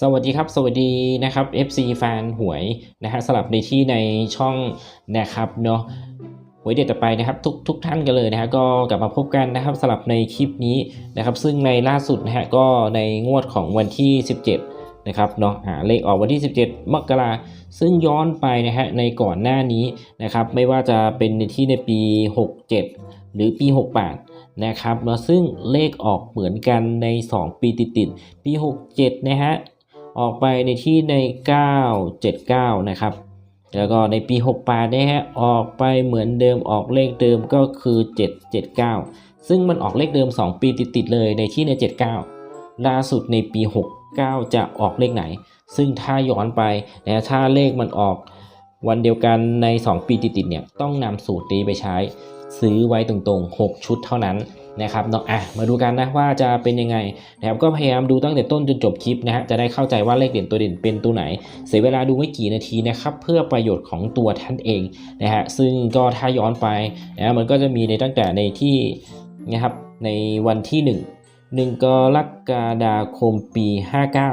สวัสดีครับ สวัสดีนะครับ FC แฟนหวยนะฮะสลับในที่ในช่องนะครับเนาะหวยเด็ดต่อไปนะครับ ทุกทุกท่านกันเลยนะฮะก็กลับมาพบกันนะครับสลับในคลิปนี้นะครับ ซึ่งในล่าสุดนะฮะก็ในงวดของวันที่ 17นะครับเนาะอ่าเลขออกวันที่ 17 มกราซึ่งย้อนไปนะฮะในก่อนหน้านี้นะครับ ไม่ว่าจะเป็นในที่ในปี 67 หรือปี 68นะครับเนาะซึ่งเลขออกเหมือนกันใน 2 ปีติดๆปี 67 นะฮะ ออกไปในที่ใน 979 นะครับ แล้วก็ในปี 68นะฮะออกไปเหมือนเดิมออกเลขเดิมก็คือ 779 ซึ่งมันออกเลขเดิม 2 ปีติดๆเลยในที่ใน 79 ล่าสุดในปี 69 จะออกเลขไหน ซึ่งถ้าย้อนไปนะถ้าเลขมันออกวันเดียวกันใน 2 ปีติดๆเนี่ยต้องนำสูตรนี้ไปใช้ ซื้อไว้ตรงๆ 6 ชุดเท่านั้น นะครับเนาะอะมาดูกันนะว่าจะเป็นยังไงนะครับก็พยายามดูตั้งแต่ต้นจนจบคลิปนะฮะจะได้เข้าใจว่าเลขเด่นตัวเด่นเป็นตัวไหน เสียเวลาดูไม่กี่นาทีนะครับเพื่อประโยชน์ของตัวท่านเองนะฮะซึ่งก็ถ้าย้อนไปนะมันก็จะมีในตั้งแต่ในที่นะครับในวันที่ 1 1กรกฎาคมปี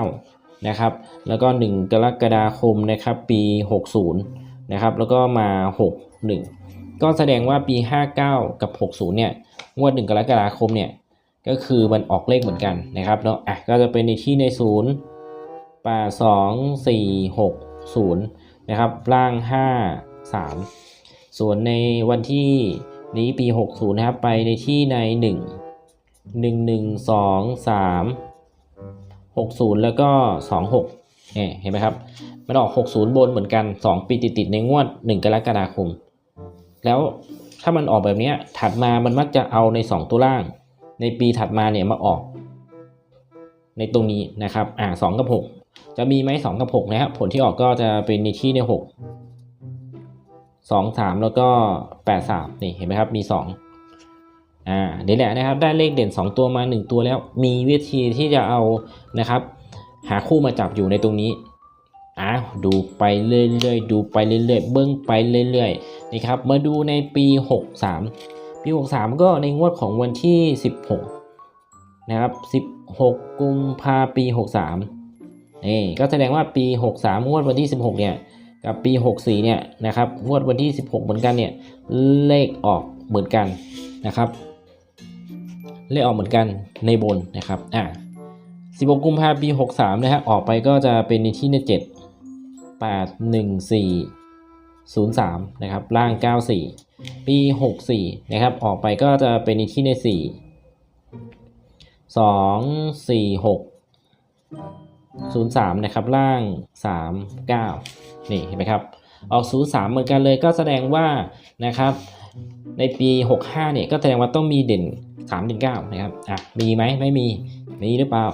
59นะครับแล้วก็ 1 กรกฎาคมนะครับปี 60นะครับแล้วก็มา 61 ก็แสดงว่าปี 59 กับ 60เนี่ย งวด1กรกฎาคมเนี่ยก็คือมันออกเลขเหมือนกันนะครับเนาะอะก็จะเป็นในที่ใน0 8 2 4 6 0นย์นะครับล่าง5 3ส่วนในวันที่นี้ปี 60 นะครับ ไปในที่ใน 1 1 1 2 3 60 แล้วก็ 26เนี่ยเห็นไหมครับ มันออก 60 บนเหมือนกัน 2 ปีติดๆในงวด 1 กรกฎาคม แล้ว ถ้ามันออกแบบนี้ถัดมามันมักจะเอาใน 2 ตัวล่าง ในปีถัดมาเนี่ยมาออก ในตรงนี้นะครับ อ่าสกับ 6 จะมีไหม2กับ6นะครับผลที่ออกก็จะเป็นในที่ใน 6 2 3 แล้วก็ 8 3 นี่เห็นไหมครับมี 2 อ่าเดี๋ยวแหละนะครับ ได้เลขเด่น 2 ตัวมา 1 ตัวแล้ว มีวิธีที่จะเอานะครับ หาคู่มาจับอยู่ในตรงนี้ อ้าวดูไปเรื่อยๆดูไปเรื่อยๆเบิ้งไปเรื่อยๆนะครับมาดูในปี 63 ปี 63 ก็ในงวดของวันที่ 16 นะครับ 16 กุมภาปี 63 นี่ก็แสดงว่าปี 63 งวดวันที่ 16 เนี่ยกับปี 64 เนี่ยนะครับงวดวันที่ 16 เหมือนกันเนี่ยเลขออกเหมือนกันนะครับ เลขออกเหมือนกันในบนนะครับอ่า16 กุมภาปี 63 นะฮะออกไปก็จะเป็นในที่ใน7 8 1 4 0 3 นะครับ ล่าง 94 ปี 64 นะครับ ออกไปก็จะเป็นในที่ใน 4 2 4 6 0 3 นะครับ ล่าง 3 9 นี่เห็นไหมครับ ออก 0 3 เหมือนกันเลยก็แสดงว่านะครับ ในปี 65 เนี่ย ก็แสดงว่าต้องมีเด่น 3 เด่น 9 นะครับ อะ มีไหมไม่มี มีหรือเปล่า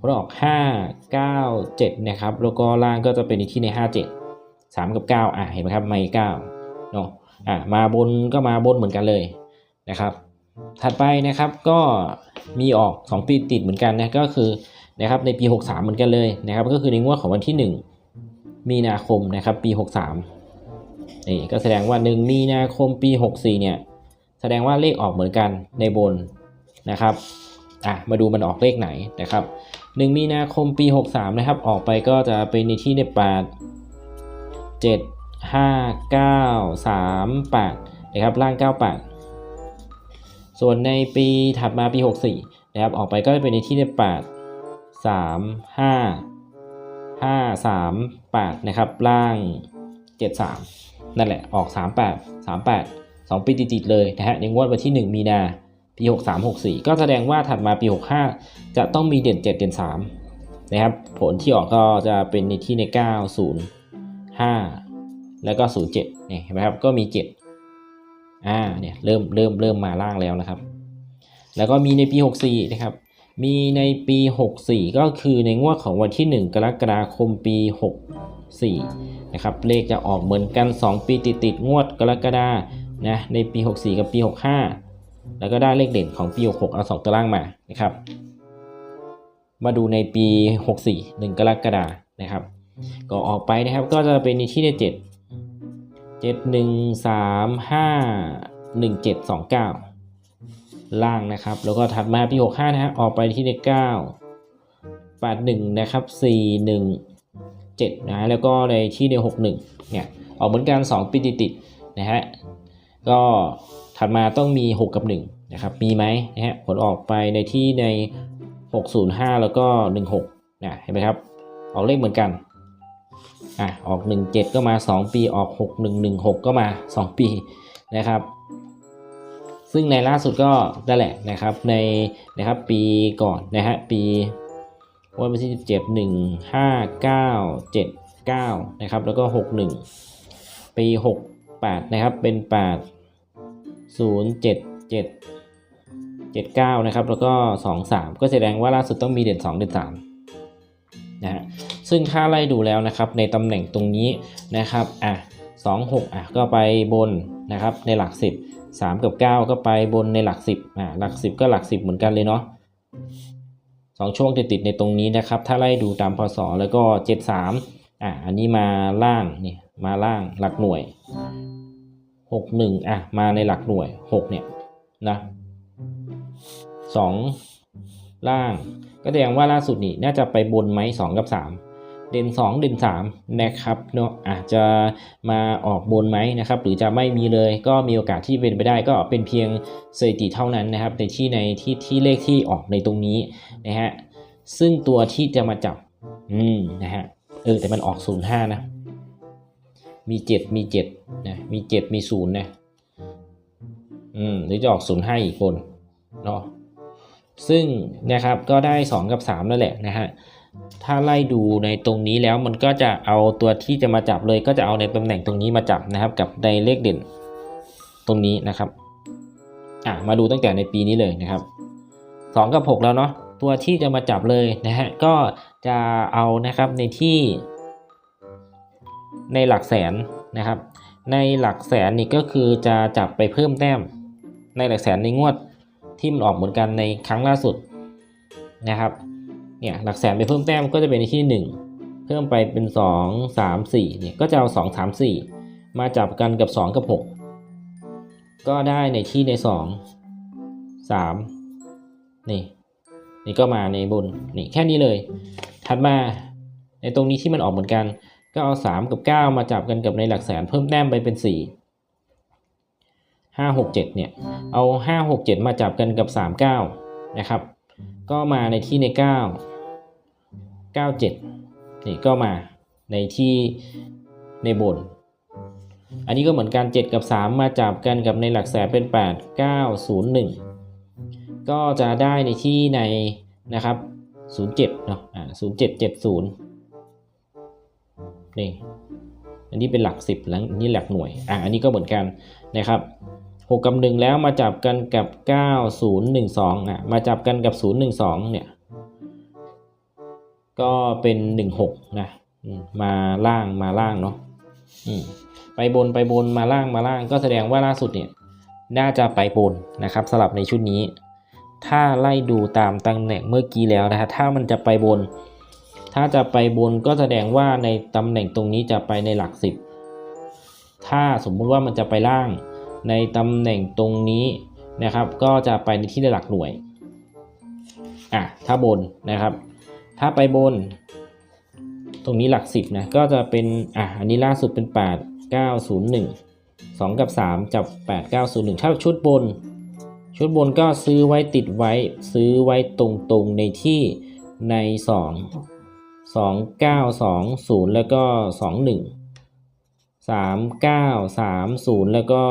ผลออก 5 9 7 นะครับ แล้วก็ล่างก็จะเป็นที่ใน 5 7 3 กับ 9 อะ เห็นไหมครับ ไม่9เนาะ อะ มาบนก็มาบนเหมือนกันเลยนะครับ ถัดไปนะครับก็มีออก 2 ปีติดเหมือนกันนะ ก็คือนะครับในปี 63 เหมือนกันเลยนะครับ ก็คือในงวดของวันที่ 1 มีนาคมนะครับ ปี 63 นี่ก็แสดงว่า 1 มีนาคมปี 64 เนี่ย แสดงว่าเลขออกเหมือนกันในบนนะครับ อะมาดูมันออกเลขไหนนะครับ 1 มีนาคมปี 63 นะครับ ออกไปก็จะเป็นในที่ใน8 7 5 9 3 8นะครับล่าง 98 ส่วนในปีถัดมาปี 64 นะครับ ออกไปก็จะเป็นในที่ใน8 3 5 5 3 8นะครับล่าง 73 นั่นแหละออก 38 38 2 ปีติดๆเลยนะฮะในงวดวันที่ 1 มีนา ปี 63 64 ก็แสดงว่าถัดมาปี 65 จะต้องมีเด่น 7 เด่น 3 นะครับ ผลที่ออกก็จะเป็นในที่ใน 9 0 5 แล้วก็ 07นี่เห็นไหมครับ ก็มี 7 อ่า เนี่ยเริ่มเริ่มเริ่มมาล่างแล้วนะครับ แล้วก็มีในปี 64 นะครับ มีในปี 64 ก็คือในงวดของวันที่ 1 กรกฎาคมปี 64 นะครับ เลขจะออกเหมือนกัน 2 ปีติดติดงวดกรกฎานะ ในปี 64 กับปี 65 แล้วก็ได้เลขเด่นของปี 66 เอา 2 ตัวล่างมานะครับ มาดูในปี 64 1 กรกฎานะครับ ก็ออกไปนะครับก็จะเป็นในที่ใน7 7 1 3 5 1 7 2 9 ล่างนะครับ แล้วก็ถัดมาปี 65 นะฮะออกไปที่ใน9 81 นะครับ 41 7นะฮะแล้วก็ในที่ใน61เนี่ยออกเหมือนกัน 2 ปีติดๆนะฮะก็ ถัดมาต้องมี 6 กับ1นะครับมีไหมนะฮะผลออกไปในที่ใน 605 แล้วก็ 16นะเห็นไหมครับ ออกเลขเหมือนกันอะออก 17 ก็มา 2 ปีออก 6116 ก็มา 2 ปีนะครับ ซึ่งในล่าสุดก็นั่นแหละนะครับในนะครับปีก่อนนะฮะปีวันที่17 1 5 9 7 9นะครับแล้วก็61ปี68นะครับเป็น8 0 7 7 79 นะครับ แล้วก็ 23 ก็แสดงว่าล่าสุดต้องมีเด่น 2 เด่น3นะฮะซึ่งถ้าไล่ดูแล้วนะครับในตำแหน่งตรงนี้นะครับอะสองหกอะก็ไปบนนะครับในหลักสิบสามกับเก้าก็ไปบนในหลักสิบอะหลักสิบก็หลักสิบเหมือนกันเลยเนาะสองช่วงติดติดในตรงนี้นะครับ ถ้าไล่ดูตามพศแล้วก็เจ็ดสามอะอันนี้มาล่างนี่มาล่างหลักหน่วย หกหนึ่งอะมาในหลักหน่วยหกเนี่ยนะสองล่าง ก็แสดงว่าล่าสุดนี่น่าจะไปบนไหมสองกับสามเด่นสองเด่นสามนะครับเนาะอาจจะมาออกบนไหมนะครับ หรือจะไม่มีเลยก็มีโอกาสที่เป็นไปได้ก็เป็นเพียงสถิติเท่านั้นนะครับในที่ในที่ที่เลขที่ออกในตรงนี้นะฮะซึ่งตัวที่จะมาจับอืมนะฮะเออแต่มันออกศูนย์ห้านะ มีเจ็ดมีเจ็ดนะมีเจ็ดมีศูนย์นะอืมหรือจะออกศูนย์ห้อีกบนเนาะซึ่งนะครับก็ได้ 2 กับ3นั่นแหละนะฮะถ้าไล่ดูในตรงนี้แล้วมันก็จะเอาตัวที่จะมาจับเลยก็จะเอาในตำแหน่งตรงนี้มาจับนะครับ กับในเลขเด่นตรงนี้นะครับอะมาดูตั้งแต่ในปีนี้เลยนะครับ 2 กับ 6 แล้วเนาะตัวที่จะมาจับเลยนะฮะก็จะเอานะครับในที่ ในหลักแสนนะครับ ในหลักแสนนี่ก็คือจะจับไปเพิ่มแต้ม ในหลักแสนในงวดที่มันออกเหมือนกันในครั้งล่าสุดนะครับเนี่ยหลักแสนไปเพิ่มแต้มก็จะเป็นที่ 1 เพิ่มไปเป็น 2 3 4เนี่ยก็จะเอา 2 3 4 มาจับกันกับ 2 กับ 6 ก็ได้ในที่ใน 2 3 นี่ นี่ก็มาในบนนี่แค่นี้เลย ถัดมาในตรงนี้ที่มันออกเหมือนกัน ก็เอา 3 กับ 9 มาจับกันกับในหลักแสนเพิ่มแต้มไปเป็น 4 5 6 7เนี่ยเอา 5 6 7 มาจับกันกับ 3 9นะครับก็มาในที่ใน 9 9 7นี่ก็มาในที่ในบน อันนี้ก็เหมือนกัน 7 กับ 3 มาจับกันกับในหลักแสนเป็น 8 9 0 1 ก็จะได้ในที่ในนะครับ 07เนาะอ่า0770 นี่อันนี้เป็นหลัก 10 แล้วอันนี้หลักหน่วยอ่าอันนี้ก็เหมือนกันนะครับ6กับ 1 แล้วมาจับกันกับ 9012อะมาจับกันกับ 012เนี่ยก็เป็น 16นะมมาล่างมาล่างเนาะไปบนไปบนมาล่างมาล่าง ก็แสดงว่าล่าสุดเนี่ยน่าจะไปบนนะครับสลับในชุดนี้ ถ้าไล่ดูตามตำแหน่งเมื่อกี้แล้วนะฮะถ้ามันจะไปบน ถ้าจะไปบนก็แสดงว่าในตำแหน่งตรงนี้จะไปในหลักสิบถ้าสมมุติว่ามันจะไปล่าง ในตำแหน่งตรงนี้นะครับ ก็จะไปในที่หลักหน่วยอะถ้าบนนะครับ ถ้าไปบน ตรงนี้หลักสิบนะก็จะเป็นอะอันนี้ล่าสุดเป็น 8 9 0 1 2 กับ 3 จับ 8 9 0 1 ถ้าชุดบน ชุดบนก็ซื้อไว้ติดไว้ ซื้อไว้ตรงๆในที่ใน 2 2 9 2 0แล้วก็2 1 3 9 3 0แล้วก็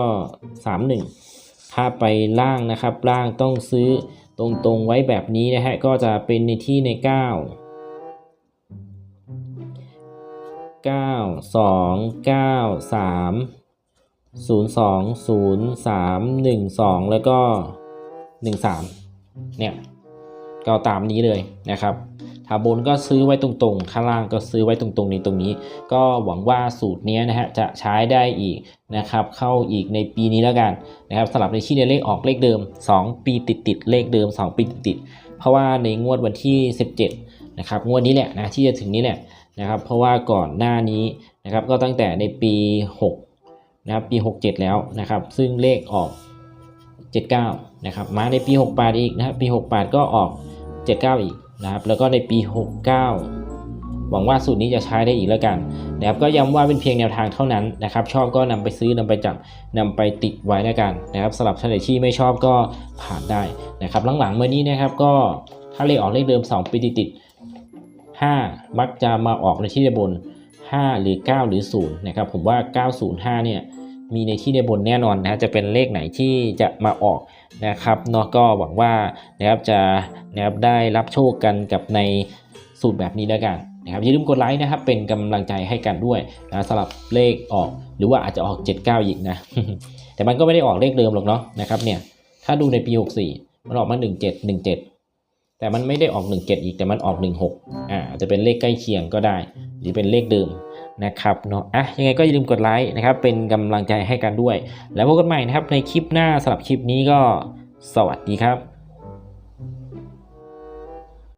3 1ถ้าไปล่างนะครับ ล่างต้องซื้อตรงๆไว้แบบนี้นะฮะก็จะเป็นในที่ใน9 9 2 9 3 0 2 0 3 1 2แล้วก็1 3เนี่ยก็ตามนี้เลยนะครับ ถ้าบนก็ซื้อไว้ตรงๆ ข้างล่างก็ซื้อไว้ตรงๆในตรงนี้ ก็หวังว่าสูตรนี้นะฮะจะใช้ได้อีกนะครับเข้าอีกในปีนี้แล้วกันนะครับสำหรับในที่ในเลขออกเลขเดิม 2 ปีติดๆเลขเดิม 2 ปีติดๆเพราะว่าในงวดวันที่ 17นะครับงวดนี้แหละนะที่จะถึงนี้แหละนะครับเพราะว่าก่อนหน้านี้นะครับก็ตั้งแต่ในปี 6 นะครับปี 67 แล้วนะครับ ซึ่งเลขออก 79 นะครับ มาในปี 68 อีกนะครับปี 68 ก็ออก 79 อีก นะครับแล้วก็ในปี 69 หวังว่าสูตรนี้จะใช้ได้อีกแล้วกันนะครับก็ย้ำว่าเป็นเพียงแนวทางเท่านั้นนะครับ ชอบก็นำไปซื้อนำไปจับนำไปติดไว้แล้วกันนะครับสำหรับท่านไหนที่ไม่ชอบก็ผ่านได้นะครับหลังๆเมานี้นะครับก็ถ้าเลขออกเลขเดิม 2 ปีติดๆ5มักจะมาออกในที่ในบน 5 หรือ 9 หรือ0นะครับผมว่า 905 เนี่ยมีในที่ในบนแน่นอนนะจะเป็นเลขไหนที่จะมาออก นะครับเนาะก็หวังว่านะครับจะนะครับได้รับโชคกันกับในสูตรแบบนี้แล้วกันนะครับอย่าลืมกดไลค์นะครับเป็นกำลังใจให้กันด้วยนะสำหรับเลขออกหรือว่าอาจจะออก 79 อีกนะ แต่มันก็ไม่ได้ออกเลขเดิมหรอกเนาะนะครับเนี่ยถ้าดูในปี 64 มันออกมา 17 17 แต่มันไม่ได้ออก 17 อีกแต่มันออก 16อ่าอาจจะเป็นเลขใกล้เคียงก็ได้ หรือเป็นเลขเดิม นะครับเนาะอะยังไงก็อย่าลืมกดไลค์นะครับเป็นกำลังใจให้กันด้วย แล้วพบกันใหม่นะครับในคลิปหน้าสำหรับคลิปนี้ก็สวัสดีครับ